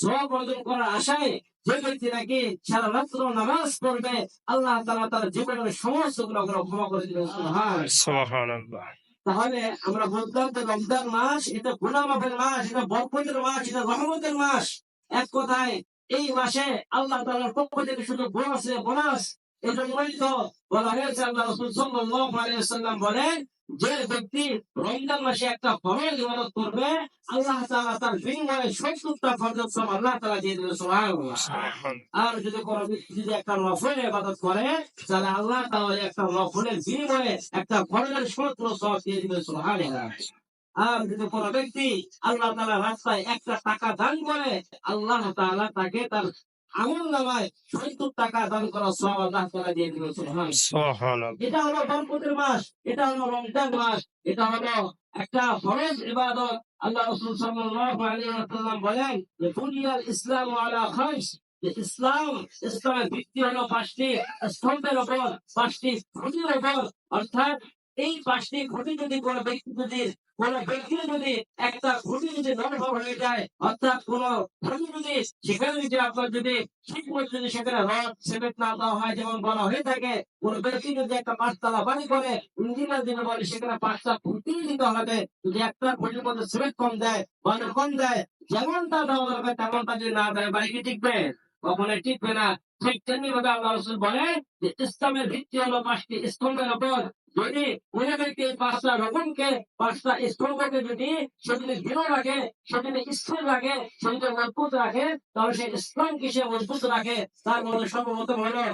সব অর্জন করার আশায় যে ব্যক্তি নাকি সারা রাত্র নামাজ পড়বে আল্লাহ তালা তার জীবনের সমস্তগুলো ক্ষমা করে দিবেন। তাহলে আমরা বলতাম যে রমজান মাস এটা গুনা মাফের মাস এটা বরকতের মাস এটা রহমতের মাস। এক কথায় এই মাসে আল্লাহ তাআলার পক্ষ থেকে শুধু বোনাস বোনাস এই জন্যই তো বলা হয়েছে আল্লাহ রসুল ওয়াসাল্লাম বলেন যে ব্যক্তি রমজান মাসে একটা ফরজ ইবাদত করবে আল্লাহ তাআলা তার বিনিময়ে সত্তরটা ফরজ সব আল্লাহ তাআলা দিয়ে দেবে সুবহানাল্লাহ। সুবহানাল্লাহ। আর যদি কোনো ব্যক্তি যদি একটা নফল ইবাদত করে তাহলে আল্লাহ তাআলা একটা নফলের বিনিময়ে একটা ফরজের সত্তর সব দিয়ে দিবে সুবহানাল্লাহ। আর যদি কোনো ব্যক্তি আল্লাহ তাআলা রাস্তায় একটা টাকা দান করে আল্লাহ তাআলা তাকে তার আমল নামায় সত্তর টাকা দান করা সব আল্লাহ তাআলা দিয়ে সুবহানাল্লাহ। এটা হলো বরকতের মাস এটা হলো রমজান মাস এটা হলো একটা ফরজ ইবাদত। আল্লাহ রাসূল সাল্লাল্লাহু আলাইহি ওয়াসাল্লাম বলেন যে বুনিয়াল ইসলাম আলা খামস যে ইসলাম ইসলামের ভিত্তি হলো পাঁচটি স্তম্ভের উপর পাঁচটি খুঁটির উপর অর্থাৎ এই পাঁচটি খুঁটি যদি কোনো ব্যক্তি যদি, কোন ব্যক্তি যদি একটা খুঁটি যদি নষ্ট হয়ে যায়, অর্থাৎ কোন খুঁটি যদি সেখানে যদি আপনার যদি ঠিক মতো যদি সেখানে রড সিমেন্ট না দেওয়া হয়, যেমন বলা হয়ে থাকে, কোন ব্যক্তি যদি একটা পাঁচতলা বাড়ি করে, ইঞ্জিনিয়ার যদি বলে সেখানে পাঁচটা খুঁটি দিতে হবে, যদি একটা ঘটির মধ্যে সিমেন্ট কম দেয় বালু কম দেয়, যেমনটা দেওয়া দরকার তেমনটা যদি না দেয়, বাড়ি কি টিকবে? কখনোই টিকবে না। ঠিক তেমনি ভাবে আল্লাহ রসুল বলে যে ইসলামের ভিত্তি হলো পাঁচটি স্তম্ভের উপর যদি মনে ব্যক্তি পাঁচটা রকমকে, পাঁচটা স্তম্ভকে যদি শরীরে দৃঢ় রাখে সেদিনে স্থির রাখে শরীরে মজবুত রাখে, তাহলে সেই ইসলামকে সে মজবুত রাখে? তার মনে সম্ভবত হলো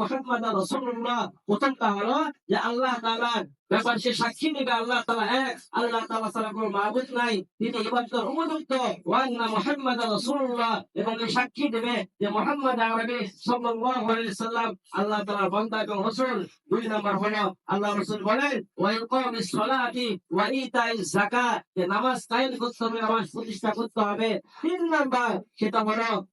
মুহাম্মাদার রাসূলুল্লাহ। প্রথমটা হলো যে আল্লাহ তাআলার ব্যাপার সে সাক্ষী দিবে, আল্লাহ তাআলা এক, আল্লাহ তাআলা ছাড়া কোনো মাবুদ নাই। তিনি ইবাদতের উপযুক্ত ওয়া আন্না মুহাম্মাদার রাসূলুল্লাহ। এবং সাক্ষী দেবে যে মুহাম্মদ আরবি সাল্লাল্লাহু আলাইহি সাল্লাম, আল্লাহ তাআলার বান্দা এবং রাসূল। দুই নম্বর হলো, আল্লাহ রাসূল বলেন, ওয়া ইকামিস সালাতি ওয়া ইতাইজ যাকাত। যে নামাজ কায়েম করতে হবে, নামাজ প্রতিষ্ঠা করতে হবে। তিন নম্বর সেটা হলো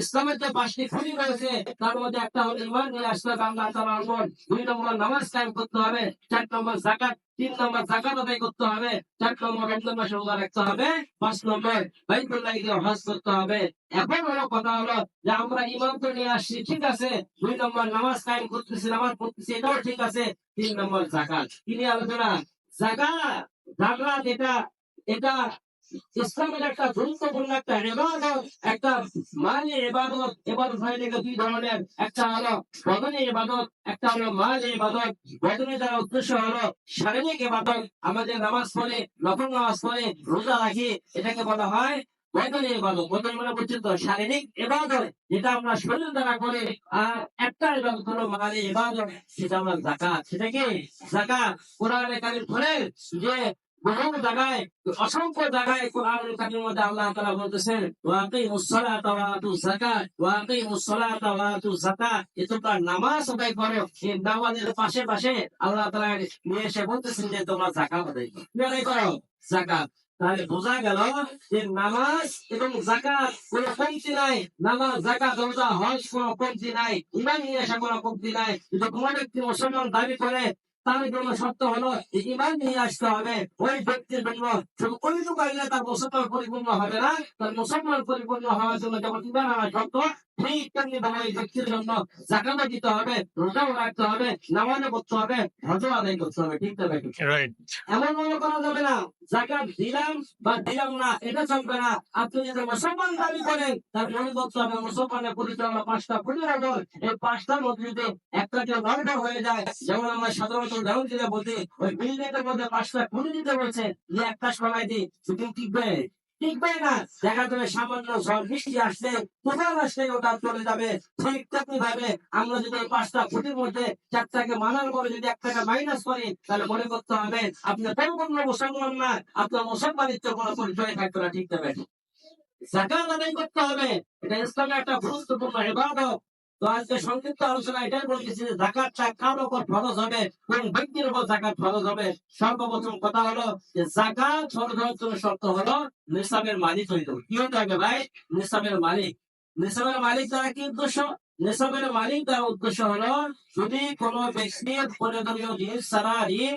ইসলামের যে পাঁচটি খুঁটি রয়েছে, তার মধ্যে একটা হলো ইমান নিয়ে উপর দুই নম্বর নামাজ কায়েম করতে হবে, চার নম্বর যাকাত, তিন নম্বর যাকাত আদায় করতে হবে, চার নম্বর রাখতে হবে, পাঁচ নম্বর হজ করতে হবে। এখন হলো কথা হলো যে আমরা ইমাম তো নিয়ে আসছি, ঠিক আছে, দুই নম্বর নামাজ কায়েম করতেছি, নামাজ পড়তেছি, এটাও ঠিক আছে, তিন নম্বর জাকাত নিয়ে আলোচনা? জাকাত জাকাত এটা এটা ইসলামের একটা গুরুত্বপূর্ণ একটা একটা মালি ইবাদত ইবাদত হয় দুই ধরনের। একটা হলো বদনী ইবাদত একটা হলো মালি ইবাদত বদনী দ্বারা উদ্দেশ্য হলো শারীরিক ইবাদত আমাদের নামাজ পড়ে নামাজ পড়ে, রোজা রাখি, এটাকে বলা হয় মানে শারীরিক ইবাদত যেটা আমরা শরীর দ্বারা করে। আর একটা ইবাদত হলো মালি ইবাদত সেটা আমরা জাকাত সেটা কি জাকাত কোরআনে কারিম পড়ে যে তাহলে বোঝা গেল যে, নামাজ এবং জাকাত কোনো কমতি নাই। নামাজ জাকাত রোজা হজ কোনো কমতি নাই। ইমান নিয়ে আসা কোনো কমতি নাই। যদি কোনো ব্যক্তি মুসলমান দাবি করে তার জন্য শর্ত হলো, ইমান নিয়ে আসতে হবে। ওই ব্যক্তির জন্য শুধু আইলে তার মুসলমান পরিপূর্ণ হবে না, তার মুসলমান পরিপূর্ণ হওয়ার জন্য যেমন ইমান আমার শর্ত ঠিক তেমনি ভাবে ব্যক্তির জন্য জাকাতও দিতে হবে রোজাও রাখতে হবে নামাজও করতে হবে হজও আদায় করতে হবে ঠিক তবে এমন মনে করা যাবে না। জাকাত দিলাম বা দিলাম না এটা চলবে না। আপনি যদি মুসলমান দাবি করেন তার মনে করতে হবে মুসলমানের পরিচালনা পাঁচটা এই পাঁচটার মধ্যে একটা যে নষ্ট হয়ে যায়। যেমন আমরা সাধারণত উদাহরণ দিলে বলছি ওই মধ্যে পাঁচটা খুলে দিতে বলছে যে একটা সময় দিই শুধু টিকবে যাবে যাবে। তেমনি পাঁচটা ফুটের মধ্যে চারটাকে মানার পরে যদি একটাকে মাইনাস করি, তাহলে মনে করতে হবে আপনার পরিপূর্ণ মুসলমান না, আপনার মুসলমানিত্ব পরিচয় থাকবে না, ঠিক তবে জাকাত করতে হবে। এটা ইসলামের একটা গুরুত্বপূর্ণ ইবাদত। তো আজকে সংক্ষিপ্ত আলোচনা এটাই বলতেছি যে জাকাতটা কার উপর ফরজ হবে কোন ব্যক্তির উপর জাকাত ফরজ হবে? সর্বপ্রথম কথা হলো যে জাকাত ফরজ হওয়ার শর্ত হলো নিসাবের মালিক হইতে হবে। কি হতে হবে ভাই? নিসাবের মালিক। নিসাবের মালিক দ্বারা কি উদ্দেশ্য? নিসাবের মালিক দ্বারা উদ্দেশ্য হলো যদি কোনো ব্যক্তির প্রয়োজনীয় জিনিস ছাড়া ঋণ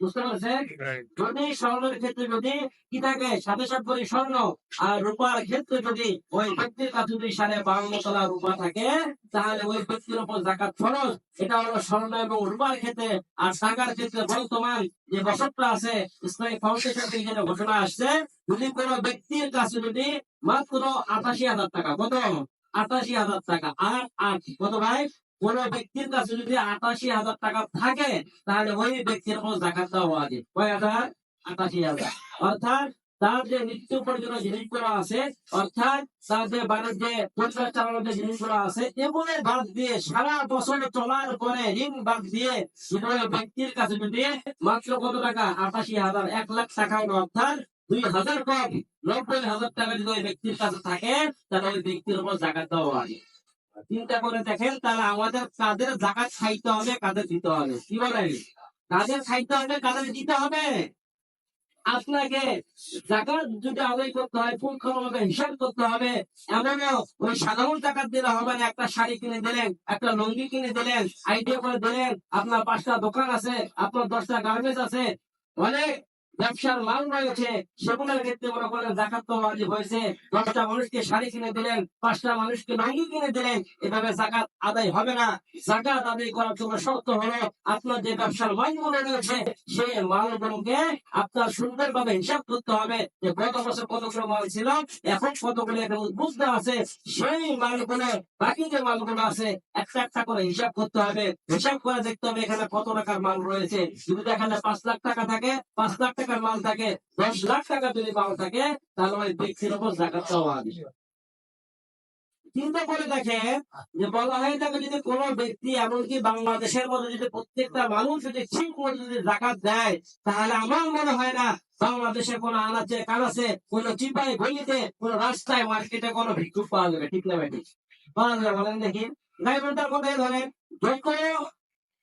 বুঝতে পারছেন? যদি স্বর্ণের ক্ষেত্রে যদি কি থাকে সাথে সাত ভরি স্বর্ণ আর রূপার ক্ষেত্রে যদি ওই ব্যক্তির কাছে যদি সাড়ে বান্ন তোলা রূপা থাকে তাহলে ওই ব্যক্তির উপর জাকাত খরচ এটা হলো স্বর্ণ এবং রূপার ক্ষেত্রে। আর টাকার ক্ষেত্রে বর্তমান যে বছরটা আছে ইসলামিক ফাউন্ডেশন থেকে যেটা ঘোষণা আসছে। যদি কোনো ব্যক্তির কাছে যদি মাত্র আটাশি হাজার টাকা কত? আটাশি হাজার টাকা আর আট কত ভাই? কোন ব্যক্তির কাছে যদি আটাশি হাজার টাকা থাকে, তাহলে ওই ব্যক্তির উপর জাকাত দেওয়া আছে। কয় হাজার? আটাশি হাজার। অর্থাৎ তার যে নিত্য প্রয়োজনীয় জিনিসগুলো আছে, অর্থাৎ তার যে বাড়ির যে পরিবার চালানোর যে জিনিসগুলো আছে, এগুলো বাদ দিয়ে সারা বছর চলার পরে ঋণ বাদ দিয়ে ব্যক্তির কাছে যদি মাত্র কত টাকা? আটাশি হাজার, এক লাখ টাকা অর্থাৎ দুই হাজার কম। নব্বই হাজার টাকা যদি ওই ব্যক্তির কাছে থাকে, তাহলে ওই ব্যক্তির উপর জাকাত দেওয়া লাগে চিন্তা করে দেখেন, তাহলে আমাদের কাদের জাকাত খাইতে হবে, কাদের দিতে হবে। কি বলেন? কাদের খাইতে হবে, কাদের দিতে হবে? আপনাকে জাকাত যদি আদায় করতে হয় পুঙ্খানুপুঙ্খ হিসাব করতে হবে। এমনও ওই সাধারণ জাকাত দিলে হবে না, একটা শাড়ি কিনে দিলেন, একটা লুঙ্গি কিনে দিলেন, আইডিয়া করে দিলেন, আপনার পাঁচটা দোকান আছে, আপনার দশটা গার্মেন্টস আছে। অনেক ব্যবসার মাল রয়েছে, সেগুলোর ক্ষেত্রে মনে করেন জাকাত তো ওয়াজিব হয়েছে। দশটা মানুষকে শাড়ি কিনে দিলেন, পাঁচটা মানুষকে লুঙ্গি কিনে দিলেন, এভাবে জাকাত আদায় হবে না। জাকাত আদায় করার জন্য শর্ত হলো, আপনার যে ব্যবসার মালগুলো রয়েছে, সেই মালগুলোকে আপনার সুন্দরভাবে হিসাব করতে হবে যে গত বছর কতগুলো মাল ছিল, এখন কতগুলো এখানে বুঝতে আছে, সেই মালগুলো, বাকি যে মালগুলো আছে, একটা একটা করে হিসাব করতে হবে। হিসাব করে দেখতে হবে এখানে কত টাকার মাল রয়েছে। যদি এখানে পাঁচ লাখ টাকা থাকে, পাঁচ লাখ টাকার মাল থাকে, দশ লাখ টাকা যদি মাল থাকে, তাহলে ওই ব্যক্তির উপর জাকাত হবে চিন্তা করে দেখে যে বলা থাকে যদি ব্যক্তি, এমনকি বাংলাদেশের মধ্যে যদি প্রত্যেকটা মানুষ যদি ঠিক মতো যদি জাকাত দেয়, তাহলে আমার মনে হয় না বাংলাদেশে কোনো আনাচে কোনো গলিতে কোনো রাস্তায়, মার্কেটে কোনো পাওয়া যাবে। ঠিক না বলেন কথাই ধরেন যোগ্য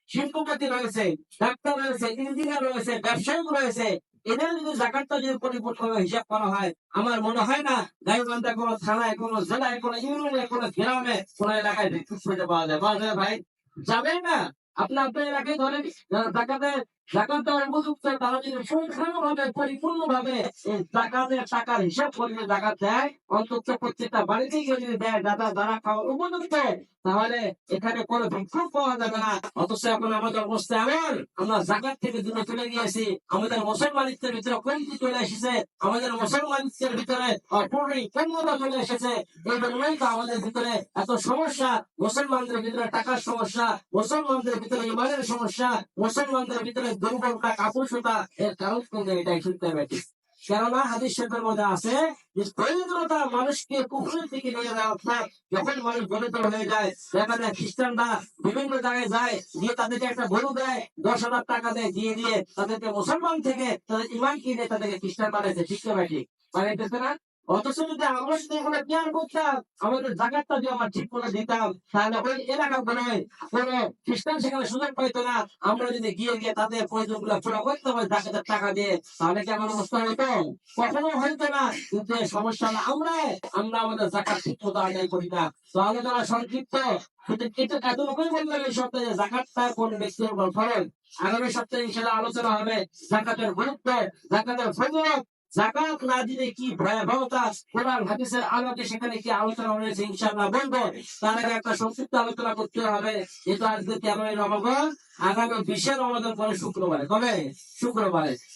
শিল্পপতি রয়েছে, ডাক্তার রয়েছে, ইঞ্জিনিয়ার রয়েছে ব্যবসায়িক রয়েছে এদের যদি জাকাতটা যদি পরিপূর্ণভাবে হিসাব করা হয়, আমার মনে হয় না গাইবান্ধা কোনো থানায়, কোনো জেলায়, কোনো ইউনিয়নে, কোনো গ্রামে, কোনো এলাকায় ভিক্ষুক পাওয়া যায়। পাওয়া ভাই যাবে না। আপনি আপনার এলাকায় ধরেন যারা জাকাতে তাহলে এখানে কোনো ভিক্ষুক পাওয়া যাবে না। অথচ এখন আমাদের অবস্থা এমন, আমরা জাকাত থেকে দূরে চলে গিয়েছি। আমাদের মুসলমানিত্বের ভিতরে কমতি চলে এসেছে। আমাদের মুসলমানিত্বের ভিতরে চলে এসেছে। আমাদের ভিতরে এত সমস্যা। মুসলমানদের ভিতরে টাকার সমস্যা, মুসলমানদের ভিতরে ইমানের সমস্যা, মুসলমানদের ভিতরে দুর্বলতা এর কারণ এটাই হবে কেননা হাদিস মধ্যে আছে যে দরিদ্রতা মানুষকে দিকে নিয়ে যায় অর্থাৎ যখন মানুষ দরিদ্র হয়ে যায় দেখা যায় খ্রিস্টানরা বিভিন্ন জায়গায় যায় দিয়ে তাদেরকে একটা গরু দেয়, দশ হাজার টাকা দেয়, দিয়ে দিয়ে তাদেরকে মুসলমান থেকে তাদের ইমান কিনে তাদেরকে খ্রিস্টান বানাইছে। ঠিক না ঠিক বানাইতেছে না? অথচ যদি আমরা এগুলো জ্ঞান করতাম আমরা ঠিক করে দিতাম, তাহলে ওই এলাকা গুলোয় কোন খ্রিস্টান সেখানে সুযোগ পাইতো না। আমরা যদি গিয়ে গিয়ে তাদের প্রয়োজনগুলো পুরো করতে হবে জাকাতের টাকা দিয়ে, তাহলে কি আমার অবস্থা হইতো? কখনো হইতো না। কিন্তু সমস্যা হলো আমরা আমরা আমাদের জাকাত ঠিক মতো আদায় করি না। তো আলোচনা সংক্ষিপ্ত এটা বললাম এই সপ্তাহে জাকাতটা কোন ব্যক্তির উপর ফরজ? আগামী সপ্তাহে ইনশাল্লাহ আলোচনা হবে জাকাতের গুরুত্ব, জাকাতের ফজিলত জাকাত না দিলে কি ভয়াবহতা কোরআন, হাদিসের আলোকে সেখানে কি আলোচনা রয়েছে, ইনশাআল্লাহ বলব। তার আগে একটা সংক্ষিপ্ত আলোচনা করতে হবে। যেহেতু আজকে তেরোই রমজান আগামী বিশে রমজান পরে শুক্রবারে। কবে? শুক্রবারে।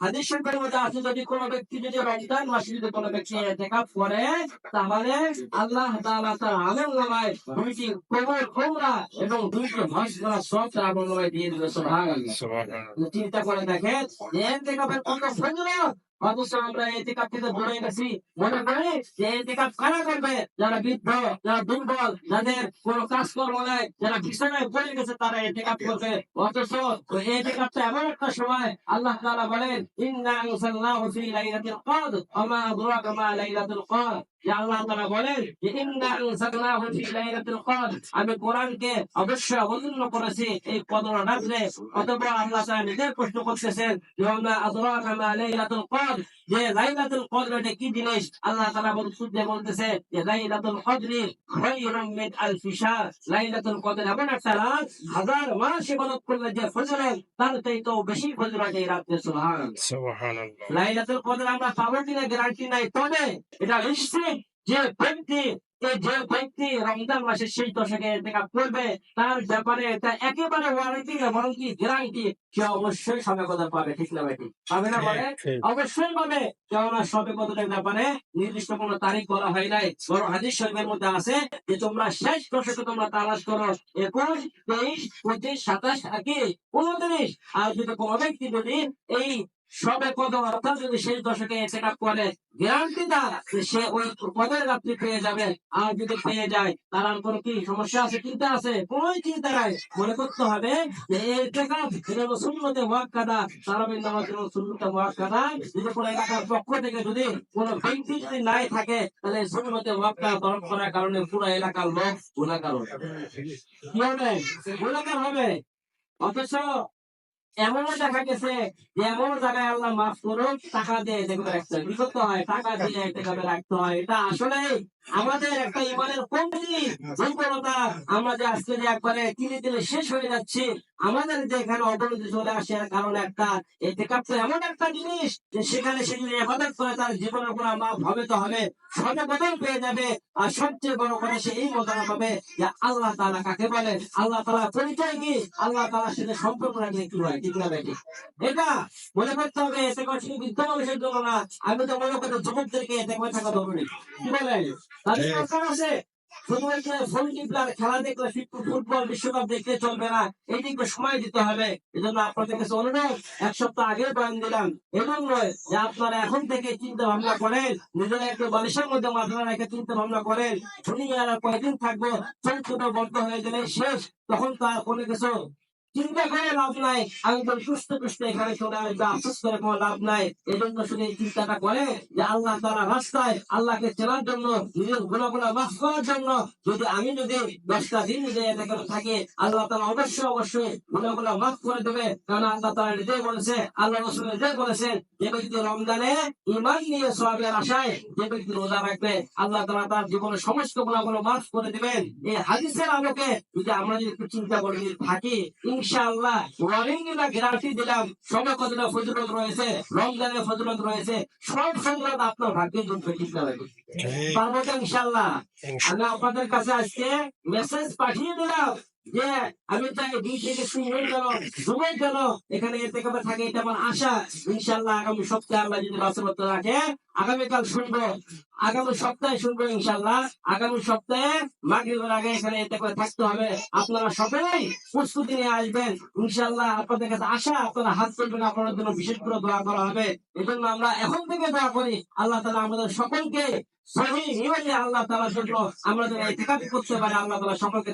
হাদিস শরীফের মধ্যে আছে যদি কোনো ব্যক্তি যদি রমজান মাসে যদি কোনো ব্যক্তি এতেকাফ করে তাহলে আল্লাহ তাআলা তার আমল নামায় দুইটি কবর কোমরা এবং দুইটি হজ করা সব আমল নামায় দিয়ে দিবে সুবহানাল্লাহ। চিন্তা করে দেখেন দেখা এতেকাফের ফজিলত অথচ আমরা করবে? যারা বৃদ্ধ দুর্বল, যাদের কোনো কাজকর্ম নাই, যারা বিছানায় পড়ে গেছে, তারা এতেকাফ করবে। অথচ ওই এতেকাফটা এমন একটা সময় আল্লাহ তাআলা বলেন, ইন্না আনসালনাহু ফি লাইলাতিল কদর, ওয়া মা আদরাকা মা লাইলাতুল কদর। আল্লাহ তাআলা বলেন যে ইন্না আনসালনাহু ফি লাইলাতিল কদর। আমি কোরআনকে অবশ্যই অবতীর্ণ করেছি এই কদর রাত্রে আল্লাহ তাআলা নিজের প্রশ্ন করতেছেন যে ওয়া মা আদরাকা মা লাইলাতুল কদর? যে লাইলাতুল কদর এটা কি জিনিস? আল্লাহ তাআলা বলতে বলতেছে যে লাইলাতুল কদরি খায়রুম মিন আলফি শাহর। লাইলাতুল কদর এমন একটা রাত হাজার মাস ইবাদত করলে যে ফজিলত তার চাইতেও বেশি ফজিলত এই রাতে সুবহানাল্লাহ। সুবহানাল্লাহ। লাইলাতুল কদর আমরা পাবো কিনা গ্যারান্টি নাই তবে এটা নিশ্চিত যে ব্যক্তি যে ব্যক্তি রমজান মাসের শেষ দশকে দেখা করবে তার ব্যাপারে এটা একেবারে ওয়ারেন্টি এবং কি গ্যারান্টি সে অবশ্যই সবে কদর পাবে ঠিক না বেটি পাবে না পাবে অবশ্যই পাবে। কেননা সবে কদরের ব্যাপারে নির্দিষ্ট কোনো তারিখ বলা হয় নাই বড় হাদিস শরীফের মধ্যে আছে যে তোমরা শেষ দশকে তোমরা তালাশ করো একুশ তেইশ পঁচিশ সাতাশ কি উনত্রিশ। আর যদি কোনো ব্যক্তি যদি এই সবে কদর অর্থাৎ যদি শেষ দশকে সেট আপ করে গ্যারান্টি দা সে ওই কদর রাত্রি পেয়ে যাবে। আর যদি পেয়ে যায়, তার আর কোনো কি সমস্যা আছে, চিন্তা আছে? কোন চিন্তা নাই মনে করতে হবে যে এই যদি কোনো এলাকার পক্ষ থেকে যদি কোনো যদি নাই থাকে, তাহলে তরফ করার কারণে পুরো এলাকার লোক গুণাকার হবে। গুণাকার হবে। অথচ এমনও টাকা গেছে এমন জায়গায় আল্লাহ মাফ করুন টাকা দিয়ে দেখবে রাখতে হয়, টাকা দিয়ে রাখতে হয়, এটা আসলে আমাদের একটা ইমানের কমতি দুর্বলতা আমরা যে আজকে যে একবারে তিলে তিলে শেষ হয়ে যাচ্ছে, আমাদের যে এখানে অবনতি চলে আসে কারণ একটা এতেকাপ তো এমন একটা জিনিস যে সেখানে সে যদি এবাদত করে, তার জীবনের উপর মাফ হবে তো হবে বদল পেয়ে যাবে। আর সবচেয়ে বড় করে সে এই মজা পাবে যে আল্লাহ তালা কাকে বলে? আল্লাহ তালা পরিচয় কি? আল্লাহ তালার সাথে সম্পর্ক রাখলে কি হয় ঠিক না বেটি? এটা মনে করতে হবে এতে করে শুধু বৃদ্ধ মানুষের আমি তো মনে করি যুবকদেরকে এতে করে থাকা জরুরি। কি বলে? আছে। শুধু এই যে ফোন টিপলে খেলা দেখলে ফুটবল বিশ্বকাপ দেখতে চলবে না। এই দিকে সময় দিতে হবে। এই জন্য আপনাদের কাছে অনুরোধ এক সপ্তাহ আগে বয়ান দিলাম। এবং নয় যে আপনারা এখন থেকে চিন্তা ভাবনা করেন নিজেরা একটু বালিশের মধ্যে মাথা রেখে চিন্তা ভাবনা করেন। দুনিয়ার আর কয়দিন থাকব? ছোট ছোট বন্ধ হয়ে গেলে শেষ। তখন তার কোনো কিছু চিন্তা করে লাভ নাই, আমি তো সুস্থ সুস্থ এখানে চলে আসবে, আফসোস করে কোনো লাভ নাই। এই জন্য শুধু চিন্তাটা করে যে আল্লাহ তারা রাস্তায় আল্লাহকে চেনার জন্য, নিজের গুণাগুলো মাফ করার জন্য যদি আমি যদি দশটা দিন যদি এটা করে আল্লাহ তালা অবশ্যই অবশ্যই গুণাগুলো মাফ করে দেবে। কারণ আল্লাহ তালা নিজেই বলেছে, আল্লাহ রসুল নিজেই বলেছেন, যে ব্যক্তি রমজানে ইমান নিয়ে সবের আশায় যে ব্যক্তি রোজা রাখবে, আল্লাহ তালা তার জীবনের সমস্ত গুণাগুলো মাফ করে দিবেন। এই হাদিসের আলোকে যদি আমরা যদি একটু চিন্তা করে থাকি ইনশাআল্লাহ। গ্যারান্টি দিলাম সবে কতটা ফজিলত রয়েছে রমজানের ফজিলত রয়েছে সব আপনার ভাগ্যে ঠিক। না? পারব তো ইনশাআল্লাহ? আমি আপনাদের কাছে আজকে মেসেজ পাঠিয়ে দিলাম যে আমি চাই দুই থেকে তিন গেল গেল এখানে এতে থাকে এটা আমার আশা। ইনশাল্লাহ আগামী সপ্তাহে আল্লাহ যদি বাস্তবত রাখে আগামীকাল শুনব, আগামী সপ্তাহে শুনব ইনশাল্লাহ আগামী সপ্তাহে মাগরিবের আগে এখানে এতে করে থাকতে হবে। আপনারা সবাই প্রস্তুতি নিয়ে আসবেন। ইনশাল্লাহ আপনাদের কাছে আশা, আপনারা হাত তুলবেন, আপনাদের জন্য বিশেষ করে দোয়া করা হবে। এজন্য আমরা এখন থেকে দোয়া করি, আল্লাহ তালা আমাদের সকলকে আল্লাহ আমরা সকলকে